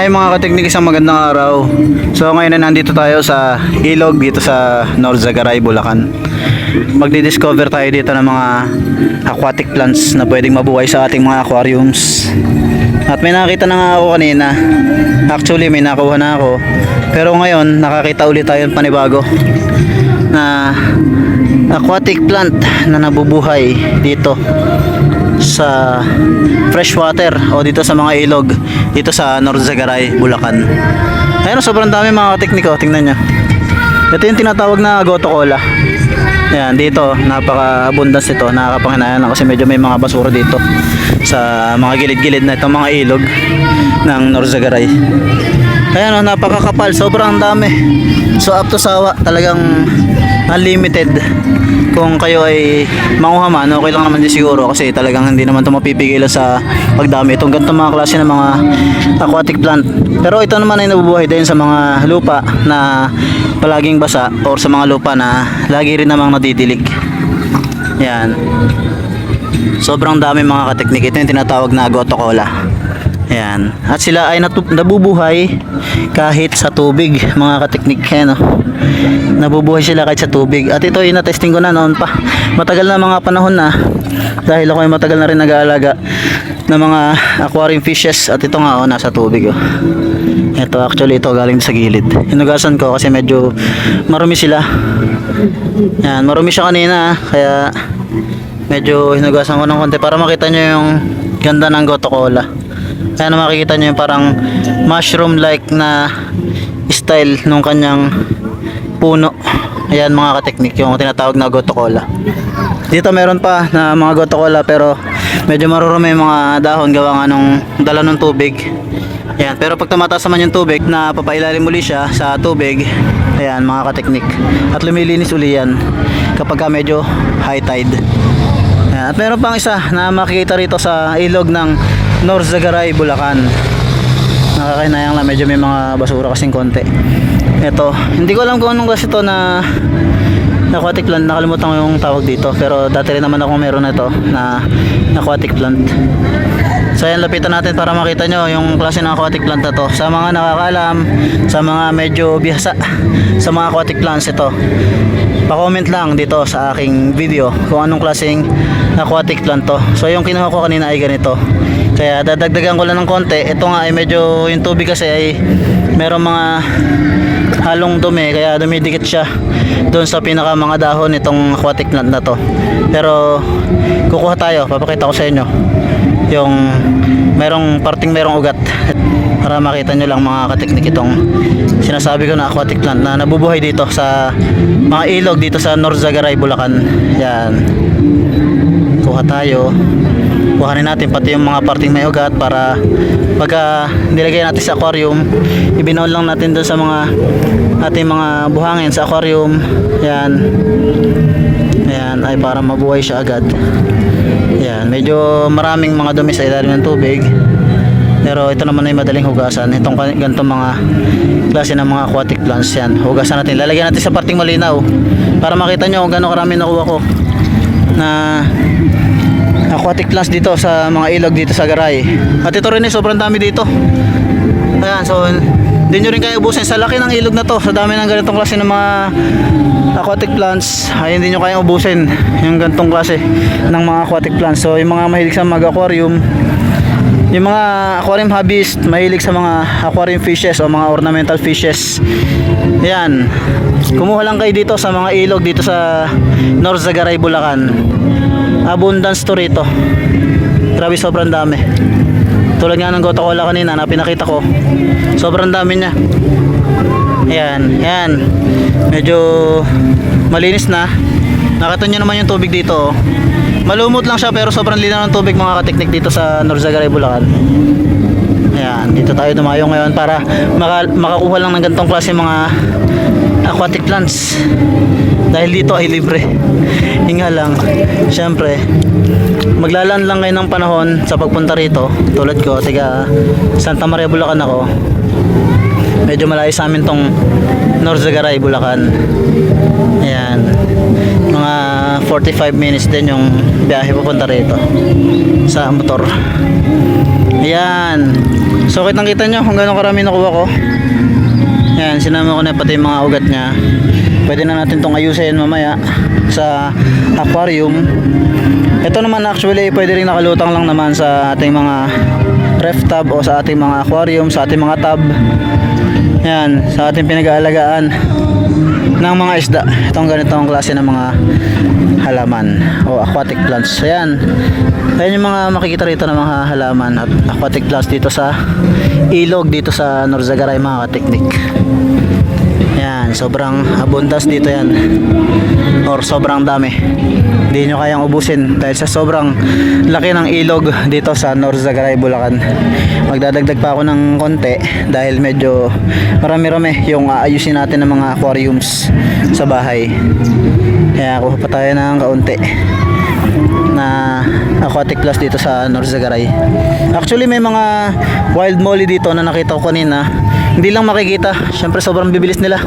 Hi mga kateknik, isang magandang araw. So ngayon na nandito tayo sa ilog dito sa North Zagaray, Bulacan. Magdi-discover tayo dito ng mga aquatic plants na pwedeng mabuhay sa ating mga aquariums. At may nakita na nga ako kanina. Actually may nakuha na ako. Pero ngayon nakakita ulit tayo ng panibago na aquatic plant na nabubuhay dito sa freshwater o dito sa mga ilog dito sa North Zagaray, Bulacan. Ayun, sobrang dami mga tekniko, tingnan nyo. Ito yung tinatawag na goto cola. Ayan, dito, napaka-abundance ito. Nakakapanghinayaan lang kasi medyo may mga basura dito sa mga gilid-gilid na itong mga ilog ng North Zagaray. Ayan, oh, napakakapal. Sobrang dami. So, up to sawa. Talagang unlimited. Kung kayo ay manguha man, okay lang naman din siguro kasi talagang hindi naman ito mapipigilan sa pagdami. Itong ganito mga klase ng mga aquatic plant. Pero ito naman ay nabubuhay din sa mga lupa na palaging basa or sa mga lupa na lagi rin namang nadidilig. Yan. Sobrang dami mga kateknik. Ito yung tinatawag na goto cola. Ayan. At sila ay natu- nabubuhay kahit sa tubig, mga kateknik. Ayan, oh. Nabubuhay sila kahit sa tubig. At ito yung na-testing ko na noon pa. Matagal na mga panahon na. Dahil ako ay matagal na rin nag-aalaga ng mga aquarium fishes. At ito nga, oh, nasa tubig. Oh. Ito, actually, ito galing sa gilid. Hinugasan ko kasi medyo marumi sila. Yan, marumi siya kanina. ah. Kaya medyo hinugasan ko ng konti para makita nyo yung ganda ng goto na makikita nyo yung parang mushroom like na style nung kanyang puno. Ayan mga kateknik yung tinatawag na goto cola. Dito meron pa na mga goto cola pero medyo marurumi yung mga dahon gawa nga nung dala ng tubig. Ayan, pero pag tumataas naman yung tubig na papailalim muli siya sa tubig, ayan mga kateknik. At lumilinis uli yan kapag ka medyo high tide. Ayan, at meron pang isa na makikita rito sa ilog ng North Zagaray, Bulacan. Nakakainayang lang, medyo may mga basura kasing konti. Ito, hindi ko alam kung anong klase ito na aquatic plant, nakalimutan ko yung tawag dito. Pero dati rin naman ako meron na ito na aquatic plant. So ayan, lapitan natin para makita nyo yung klase ng aquatic plant na to. Sa mga nakakaalam, sa mga medyo bihasa sa mga aquatic plants ito. Pa-comment lang dito sa aking video kung anong klaseng aquatic plant to. So yung kinuha ko kanina ay ganito. Kaya dadagdagan ko lang ng konti. Ito nga ay medyo yung tubig kasi ay merong mga halong dumi kaya dumidikit siya doon sa pinaka mga dahon nitong aquatic plant na to. Pero kukuha tayo, papakita ko sa inyo yung merong parting merong ugat. Para makita nyo lang mga kateknik itong sinasabi ko na aquatic plant na nabubuhay dito sa mga ilog dito sa North Zagaray, Bulacan. Yan. Kuha tayo kuhanin natin pati yung mga parting may ugat para pagka nilagay natin sa aquarium ibinaon lang natin doon sa mga ating mga buhangin sa aquarium. Yan. Yan ay para mabuhay siya agad. Yan medyo maraming mga dumi sa ilalim ng tubig. Pero ito naman ay madaling hugasan. Itong ganitong mga klase ng mga aquatic plants yan. Hugasan natin. Lalagyan natin sa parting malinaw para makita nyo kung gano'ng karami nakuha ko na aquatic plants dito sa mga ilog dito sa Garay. At ito rin eh, sobrang dami dito. Ayan, so hindi nyo rin kaya ubusin sa laki ng ilog na to. Sa dami ng ganitong klase ng mga aquatic plants, ay hindi nyo kaya ubusin yung ganitong klase ng mga aquatic plants. So yung mga mahilig sa mag-aquarium, yung mga aquarium hobbyist, mahilig sa mga aquarium fishes o mga ornamental fishes. Yan. Kumuha lang kayo dito sa mga ilog dito sa North Zagaray, Bulacan. Abundance to rito. Grabe sobrang dami. Tulad nga ng goto cola kanina na pinakita ko. Sobrang dami niya. Yan, yan. Medyo malinis na. Nakita nyo naman yung tubig dito. oh. Malumot lang siya pero sobrang linaw ng tubig mga kateknik dito sa North Zagaray, Bulacan. Ayan, dito tayo dumayo ngayon para maka, makakuha lang ng ganitong klase mga aquatic plants. Dahil dito ay libre. Hinga lang, syempre, maglalaan lang kayo ng panahon sa pagpunta rito. Tulad ko, tiga Santa Maria, Bulacan ako. Medyo malayo sa amin tong North Zagaray, Bulacan. Ayan. Mga 45 minutes din yung biyahe papunta rito sa motor. Ayan. So kitang kita nyo kung gano'ng karami nakuha ko. Yan, sinama ko na pati yung mga ugat niya. Pwede na natin tong ayusin mamaya sa aquarium. Ito naman actually pwede rin nakalutang lang naman sa ating mga ref tub o sa ating mga aquarium, sa ating mga tub. Yan, sa ating pinag-aalagaan ng mga isda. Itong ganitong klase ng mga halaman o aquatic plants. Ayan. Ayan yung mga makikita rito ng mga halaman at aquatic plants dito sa ilog dito sa Norzagaray mga teknik. Yan, sobrang abundance dito yan. Or sobrang dami. Hindi nyo kayang ubusin dahil sa sobrang laki ng ilog dito sa Norzagaray, Bulacan. Magdadagdag pa ako ng konti dahil medyo marami-rami yung aayusin natin ng mga aquariums sa bahay. Kaya kuha pa tayo ng kaunti na aquatic plus dito sa Norzagaray. Actually may mga wild molly dito na nakita ko kanina. Hindi lang makikita. Syempre sobrang bibilis nila.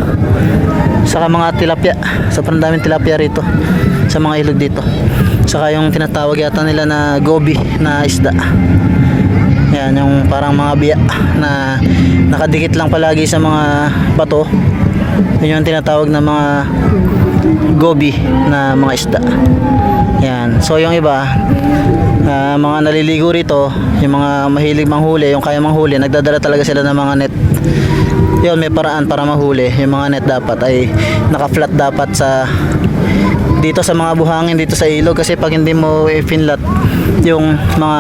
Saka mga tilapia. Sobrang daming tilapia rito sa mga ilog dito. Saka yung tinatawag yata nila na gobi na isda. Yan yung parang mga biya na nakadikit lang palagi sa mga bato. Yun yung tinatawag na mga gobi na mga isda. Yan. So yung iba, ah, mga naliligo rito, yung mga mahilig manghuli, yung kaya manghuli, nagdadala talaga sila ng mga net. Yun, may paraan para mahuli. Yung mga net dapat ay naka-flat dapat sa dito sa mga buhangin dito sa ilog kasi pag hindi mo i-finlat yung mga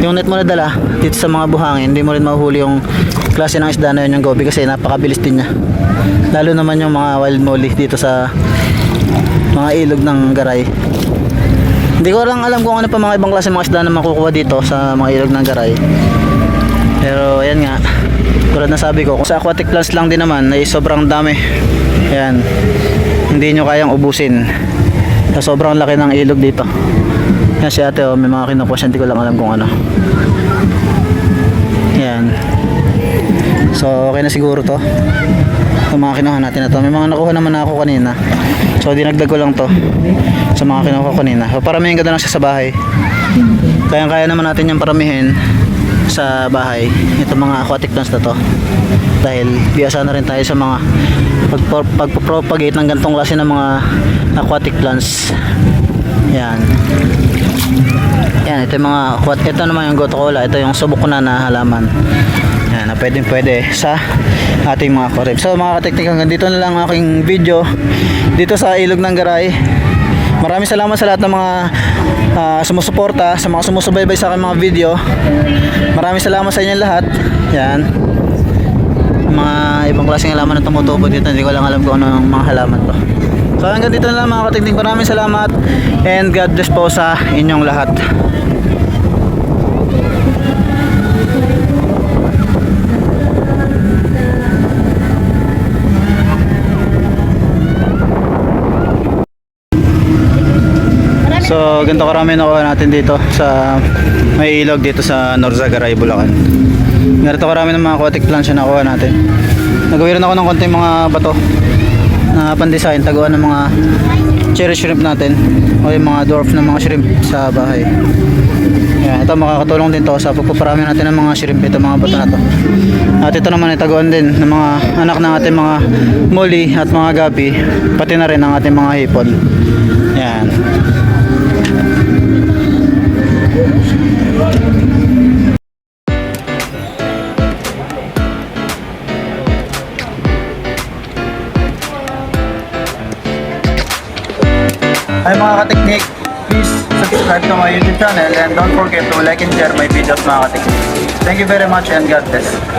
yung net mo na dala dito sa mga buhangin hindi mo rin mahuhuli yung klase ng isda na yun yung gobi kasi napakabilis din niya lalo naman yung mga wild molly dito sa mga ilog ng garay hindi ko lang alam kung ano pa mga ibang klase mga isda na makukuha dito sa mga ilog ng garay. Pero ayan nga. Tulad na sabi ko sa aquatic plants lang din naman ay sobrang dami. Ayan. Hindi nyo kayang ubusin. Sa sobrang laki ng ilog dito. Yan si ate oh, may mga kinukuha siya. Hindi ko lang alam kung ano. Yan so okay na siguro to yung mga kinuha natin na to. May mga nakuha naman na ako kanina. So dinagdag ko lang to sa mga kinuha ko kanina. So paramihin ko na lang siya sa bahay. Kaya kaya naman natin yung paramihin sa bahay. Ito mga aquatic plants na to. Dahil biyasa na rin tayo sa mga pag pagpropagate ng gantong klase ng mga aquatic plants. Yan. Yan ito yung mga aquat ito naman yung goto cola ito yung subok na na halaman yan na pwedeng pwede sa ating mga aquarium so mga kateknik hanggang dito na lang ang aking video dito sa ilog ng garay Maraming salamat sa lahat ng mga ah, sumusuporta, sa mga sumusubaybay sa aking mga video. Maraming salamat sa inyo lahat. Yan. Mga ibang klaseng halaman na tumutubo dito. Hindi ko lang alam kung ano ang mga halaman to. So hanggang dito na lang mga katiknik. Maraming salamat and God bless po sa inyong lahat. So, ganito karami nakuha natin dito sa may ilog dito sa Norzagaray, Bulacan. Ganito karami ng mga aquatic plants na nakuha natin. Nagawiran ako ng konting mga bato na pan-design, taguan ng mga cherry shrimp natin o yung mga dwarf na mga shrimp sa bahay. Yan, ito makakatulong din to sa pagpaparami natin ng mga shrimp ito mga bato na to. At ito naman ay taguan din ng mga anak ng ating mga muli at mga gabi, pati na rin ang ating mga hipon. Yan. Hi mga kateknik, please subscribe to my YouTube channel and don't forget to like and share my videos mga kateknik. Thank you very much and God bless.